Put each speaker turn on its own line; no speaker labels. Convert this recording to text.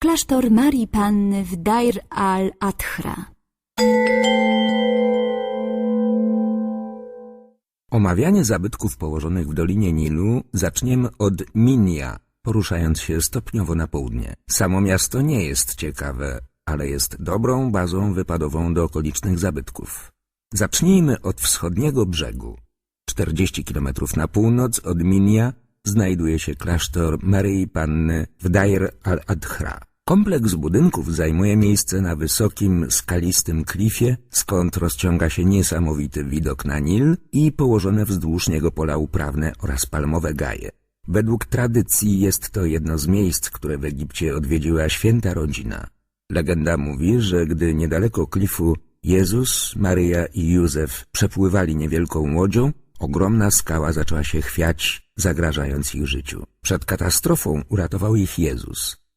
Klasztor Marii Panny w Dair al-Adhra.
Omawianie zabytków położonych w Dolinie Nilu zaczniemy od Minia, poruszając się stopniowo na południe. Samo miasto nie jest ciekawe, ale jest dobrą bazą wypadową do okolicznych zabytków. Zacznijmy od wschodniego brzegu. 40 km na północ od Minia znajduje się klasztor Maryi Panny w Dair al-Adhra. Kompleks budynków zajmuje miejsce na wysokim, skalistym klifie, skąd rozciąga się niesamowity widok na Nil i położone wzdłuż niego pola uprawne oraz palmowe gaje. Według tradycji jest to jedno z miejsc, które w Egipcie odwiedziła święta rodzina. Legenda mówi, że gdy niedaleko klifu Jezus, Maryja i Józef przepływali niewielką łodzią, ogromna skała zaczęła się chwiać, zagrażając ich życiu. Przed katastrofą uratował ich Jezus.